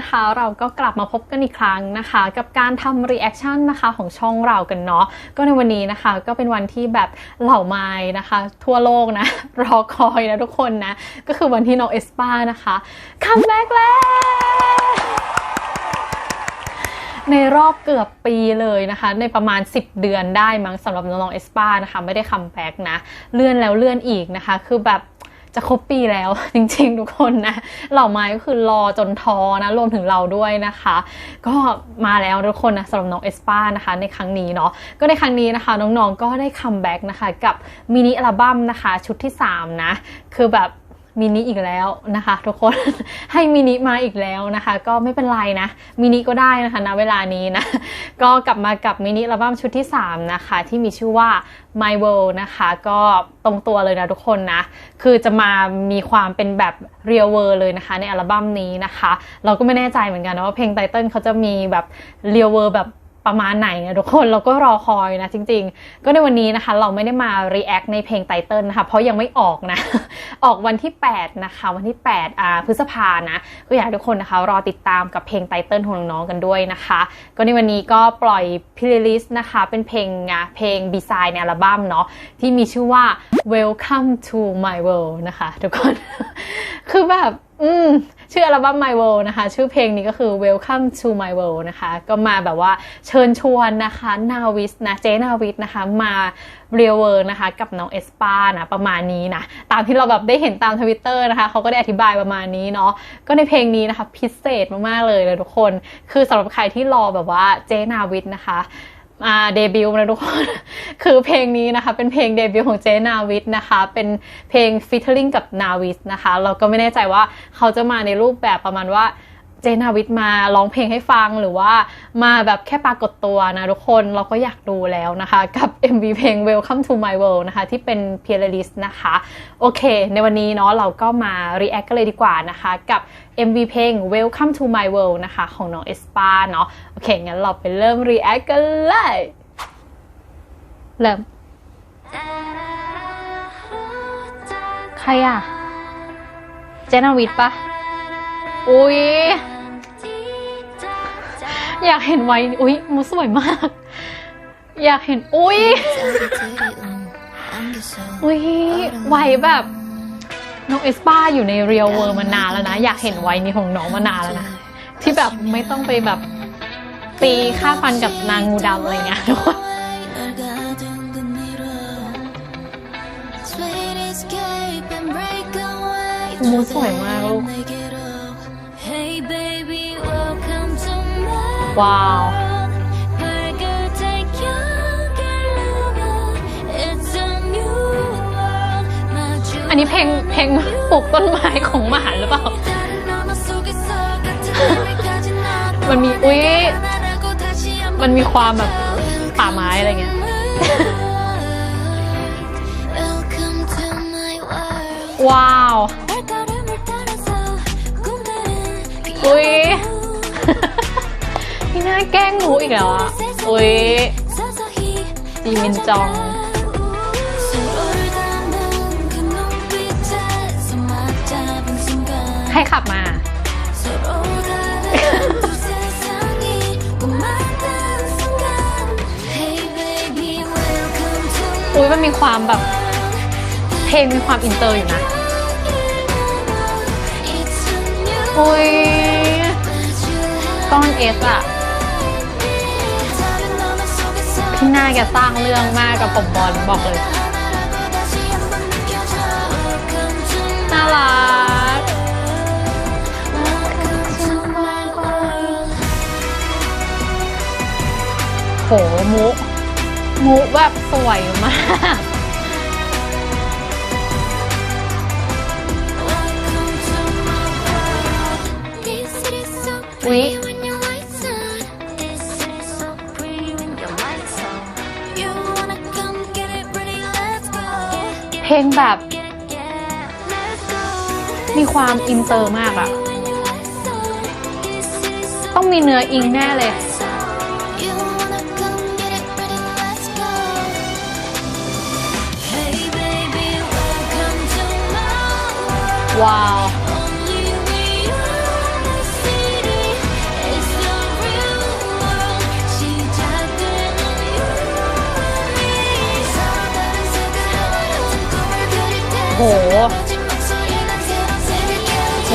นะคะ เราก็กลับมาพบกันอีกครั้งนะคะ กับการทำรีแอคชั่นนะคะของช่องเรากันเนาะก็ในวันนี้นะคะก็เป็นวันที่แบบเหล่าไม้นะคะ ทั่วโลกนะ รอคอยนะทุกคนนะ ก็คือวันที่น้องเอสปานะคะคัมแบ็กแล้วในรอบเกือบปีเลยนะคะ ในประมาณ 10 เดือนได้มั้งสำหรับน้องๆเอสปานะคะ ไม่ได้คัมแบ็กนะ เลื่อนแล้วเลื่อนอีกนะคะ คือแบบ จะครบปีแล้ว จริงๆ ทุกคนนะเหล่าไม้ก็คือรอจนทอนะรวมถึงเราด้วยนะคะ ก็มาแล้วทุกคนนะสำหรับน้องเอสปานะคะ ในครั้งนี้เนาะก็ในครั้งนี้นะคะน้องๆก็ได้คัมแบ็กนะคะกับมินิอัลบั้มนะคะ ชุดที่ 3 นะ คือแบบ มินิอีกแล้วนะคะ ทุกคนให้มินิมาอีกแล้วนะคะ ก็ไม่เป็นไรนะมินิก็ได้นะคะณเวลานี้นะก็กลับมากับมินิอัลบั้มชุดที่ 3 นะคะ ที่มีชื่อว่า My World นะคะ ก็ตรงตัวเลยนะทุกคนนะ คือจะมามีความเป็นแบบ Real World เลยนะคะ ในอัลบั้มนี้นะคะ เราก็ไม่แน่ใจเหมือนกันนะว่าเพลงไตเติ้ลเขาจะมีแบบ Real World แบบ ประมาณไหนนะทุกคนเราก็รอคอยนะจริง ๆ ก็ในวันนี้นะคะ เราไม่ได้มา react ในเพลงไตเติลนะคะ เพราะยังไม่ออกนะ ออกวันที่ 8 นะคะ วันที่8อ่าพฤษภานะ ก็อยากทุกคนนะคะ รอติดตามกับเพลงไตเติลของน้องๆกันด้วยนะคะ ก็ในวันนี้ก็ปล่อยพลย์ลิสต์นะคะ เป็นเพลงอะเพลง b ีไซน์ในอัลบั้มเนาะที่มีชื่อว่า Welcome to my world นะคะ ทุกคนคือแบบ อืมชื่ออัลบั้ม My World นะคะ ชื่อเพลงนี้ก็คือ Welcome to My World นะคะ ก็มาแบบว่าเชิญชวนนะคะนาวิสนะเจนาวิสนะคะมาเรียลเวิร์นะคะ กับน้องเอสปานะประมาณนี้นะ ตามที่เราแบบได้เห็นตามทวิตเตอร์นะคะเขาก็ได้อธิบายประมาณนี้เนาะก็ในเพลงนี้นะคะ พิเศษมาก ๆ เลยเลยทุกคน คือสำหรับใครที่รอแบบว่าเจนาวิสนะคะ มาเดบิวต์นะทุกคน คือเพลงนี้นะคะ เป็นเพลงเดบิวต์ของเจนาวิทนะคะ เป็นเพลงฟิชเชอร์ลิงกับนาวิสนะคะ เราก็ไม่แน่ใจว่าเขาจะมาในรูปแบบประมาณว่า เจนาวิทมาร้องเพลงให้ฟังหรือว่ามาแบบแค่ปรากฏตัวนะทุกคนเราก็อยากดูแล้วนะคะ กับ MV เพลง Welcome to my world นะคะ ที่เป็น p l a y l i s t นะคะ โอเค ในวันนี้เนาะเราก็มา react กันเลยดีกว่านะคะ กับ MV เพลง Welcome to my world นะคะ ของน้องเอสปาเนาะโอเค งั้นเราไปเริ่ม react กันเลย เริ่ม ใครอะเจนาวิทปะ อุ้ยอยากเห็นไว้ อุ้ยมูสวยมาก อยากเห็น อุ้ยอุ้ยไว้แบบน้องเอสปาอยู่ในเรียลเวิร์มานานแล้วนะ อยากเห็นไว้นี้ของน้องมานานแล้วนะ ที่แบบไม่ต้องไปแบบตีค่าฟันกับนางงูดำอะไรเงี้ยทุกคนมูสวยมากลูก ว้าว อันนี้เพลงเพลงปลูกต้นไม้ของหมาหรือเปล่า มันมีอุ้ยมันมีความแบบป่าไม้อะไรเงี้ย ว้าว อุ้ย พี่น่าแกล้งหนูอีกแล้วอะอุ้ยจีมินจองให้ขับมา อุ้ยมันมีความแบบ เพลงมีความอินเตอร์อยู่นะอุ้ยก้อนเอสอะ พี่นาแกสร้างเรื่องมากกับผมบอลบอกเลย น่ารัก โหมุมุแบบสวยมากอุ๊ ลงแบบ มีความอินเตอร์มากอะต้องมีเนื้ออิงแน่เลย ว้าว ห โห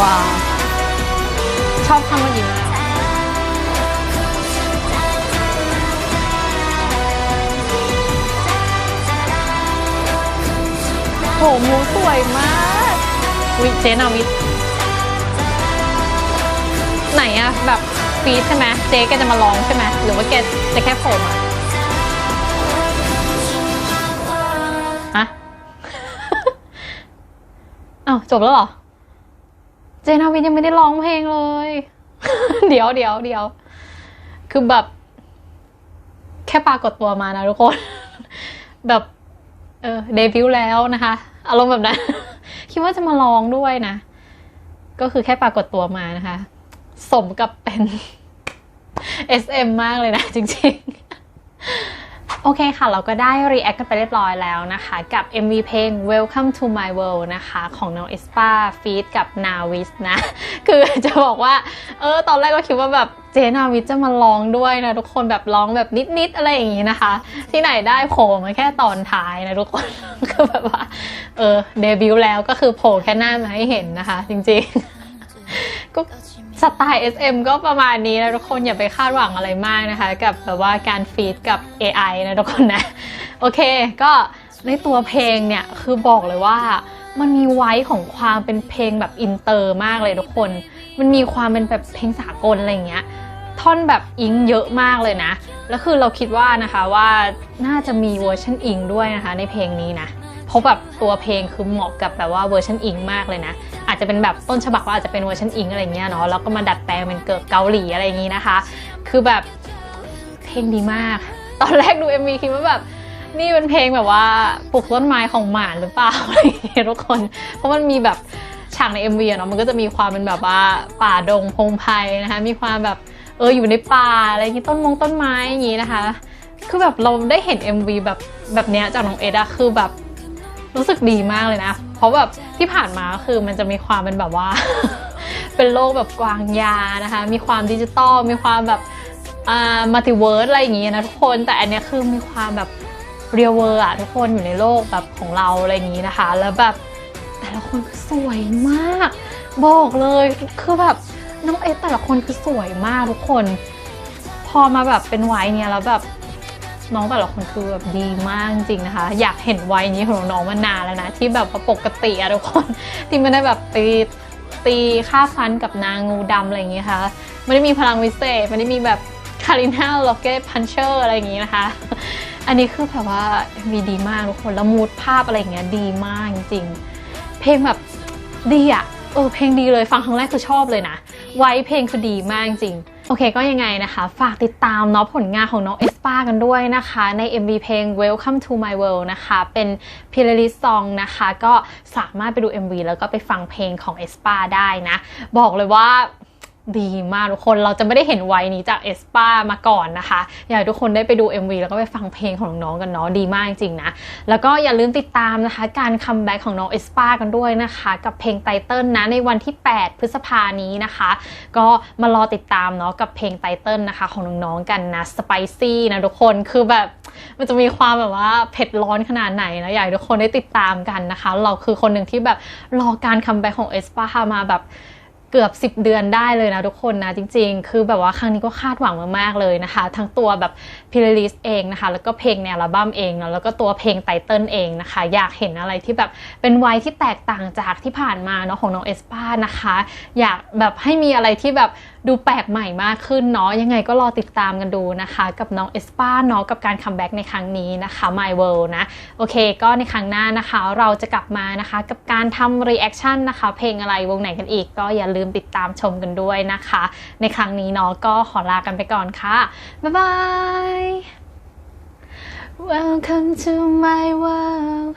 ว้าว ชอบคำว่ายิ้มากโหมูสวยมากวิเจนาวิทไหนอะแบบ ฟีดใช่ไหมเจ๊แกจะมาร้องใช่ไหมหรือว่าแกจะแค่โผล่มาฮะอ้าวจบแล้วเหรอ เจนาวินยังไม่ได้ร้องเพลงเลย เดี๋ยวเดี๋ยวเดี๋ยวคือแบบ แค่ปรากฏตัวมานะทุกคน แบบ เออเดบิวต์แล้วนะคะอารมณ์แบบนั้น คิดว่าจะมาร้องด้วยนะ ก็คือแค่ปรากฏตัวมานะคะ สมกับเป็น SM มากเลยนะจริงๆ โอเคค่ะ เราก็ได้ react กันไปเรียบร้อยแล้วนะคะ กับ MV เพลง Welcome to my world นะคะ ของน้องเอสปาฟีดกับนาวิสนะ คือจะบอกว่า เออ ตอนแรกก็คิดว่าแบบเจนาวิสจะมาร้องด้วยนะ ทุกคนแบบร้องแบบนิดๆอะไรอย่างงี้นะคะ ที่ไหนได้โผล่มาแค่ตอนท้ายนะทุกคน คือแบบว่า เออเดบิวต์แล้วก็คือโผล่แค่หน้ามาให้เห็นนะคะ จริงๆก็ สไตล์ SM ก็ประมาณนี้นะทุกคนอย่าไปคาดหวังอะไรมากนะคะ กับแบบว่าการฟีดกับ AI นะทุกคนนะ โอเค ก็ในตัวเพลงเนี่ยคือบอกเลยว่ามันมีไว้ของความเป็นเพลงแบบอินเตอร์มากเลยทุกคน มันมีความเป็นแบบเพลงสากลอะไรอย่างเงี้ย ท่อนแบบอิงเยอะมากเลยนะ แล้วคือเราคิดว่านะคะว่าน่าจะมีเวอร์ชันอิงด้วยนะคะในเพลงนี้นะ เพราะแบบตัวเพลงคือเหมาะกับแบบว่าเวอร์ชันอิงมากเลยนะ อาจจะเป็นแบบต้นฉบับว่าอาจจะเป็นเวอร์ชันอิงอะไรเงี้ยเนาะแล้วก็มาดัดแปลงเป็นเกิดเกาหลีอะไรอย่างงี้นะคะ คือแบบเพลงดีมาก ตอนแรกดู MV คิดว่าแบบนี่เป็นเพลงแบบว่าปลูกต้นไม้ของหมาหรือเปล่าอะไรอย่างเงี้ยทุกคน เพราะมันมีแบบฉากใน MV เนาะมันก็จะมีความเป็นแบบว่าป่าดงพงไพรนะคะมีความแบบเอออยู่ในป่าอะไรอย่างงี้ต้นมงต้นไม้อย่างงี้นะคะ คือแบบเราได้เห็น MV แบบแบบเนี้ยจากน้องเอ็ดอะคือแบบ รู้สึกดีมากเลยนะ เพราะแบบที่ผ่านมาคือมันจะมีความเป็นแบบว่า เป็นโลกแบบกวางยานะคะ มีความดิจิตอล มีความแบบอ่ามัลติเวิร์สอะไรอย่างงี้นะทุกคน แต่อันเนี้ยคือมีความแบบเรียลเวอร์อะทุกคนอยู่ในโลกแบบของเราอะไรอย่างงี้นะคะ แล้วแบบแต่ละคนคือสวยมาก บอกเลยคือแบบน้องเอสแต่ละคนคือสวยมากทุกคน พอมาแบบเป็นวัยเนี่ยแล้วแบบ น้องแต่ละคนคือแบบดีมากจริงๆนะคะ อยากเห็นวัยนี้ของน้องมานานแล้วนะ ที่แบบปกติอะทุกคนที่ไม่ได้แบบไปตีค่าฟันกับนางงูดำอะไรอย่างเงี้ยค่ะไม่ได้มีพลังวิเศษไม่ได้มีแบบคาริน่าล็อกเก็ตพันเชอร์อะไรอย่างงี้นะคะ อันนี้คือแบบว่ามีดีมากทุกคนล้วมูดภาพอะไรอย่างเงี้ยดีมากจริงๆเพลงแบบดีอะเออเพลงดีเลยฟังครั้งแรกคือชอบเลยนะ ไว้เพลงคือดีมากจริง โอเคก็ยังไงนะคะ ฝากติดตามเนาะผลงานของน้องเอ ปากันด้วยนะคะ ใน MV เพลง Welcome to my world นะคะ เป็น p l a y l i s t song นะคะ ก็สามารถไปดู MV แล้วก็ไปฟังเพลงของเอสปาได้นะ บอกเลยว่า ดีมากทุกคนเราจะไม่ได้เห็นไวยนี้จากเอสปามาก่อนนะคะ อยากให้ทุกคนได้ไปดู MV แล้วก็ไปฟังเพลงของน้องๆกันเนาะดีมากจริงๆนะ แล้วก็อย่าลืมติดตามนะคะการคัมแบ็กของน้องเอสปากันด้วยนะคะ กับเพลงไตเติลนะในวันที่ 8 พฤษภานี้นะคะ ก็มารอติดตามเนาะกับเพลงไตเติลนะคะ ของน้องๆกันนะสไปซี่นะทุกคนคือแบบมันจะมีความแบบว่าเผ็ดร้อนขนาดไหนนะอยากให้ทุกคนได้ติดตามกันนะคะ เราคือคนหนึ่งที่แบบรอการคัมแบ็กของเอสปามาแบบ เกือบ 10 เดือนได้เลยนะทุกคนนะจริง ๆ คือแบบว่าครั้งนี้ก็คาดหวังมากๆเลยนะคะ ทั้งตัวแบบพิลลิสเองนะคะ แล้วก็เพลงในอัลบั้มเองเนะแล้วก็ตัวเพลงไตเติลเองนะคะ อยากเห็นอะไรที่แบบเป็นวัยที่แตกต่างจากที่ผ่านมาเนาะของน้องเอสปานะคะ อยากแบบให้มีอะไรที่แบบ ดูแปลกใหม่มากขึ้นเนาะยังไงก็รอติดตามกันดูนะคะ กับน้องเอสปาเนาะกับการคัมแบ็กในครั้งนี้นะคะ My World นะ โอเค ก็ในครั้งหน้านะคะ เราจะกลับมานะคะ กับการทำรีแอคชั่นนะคะ เพลงอะไรวงไหนกันอีก ก็อย่าลืมติดตามชมกันด้วยนะคะ ในครั้งนี้เนาะก็ขอลากันไปก่อนค่ะ บ๊ายบาย Welcome to my world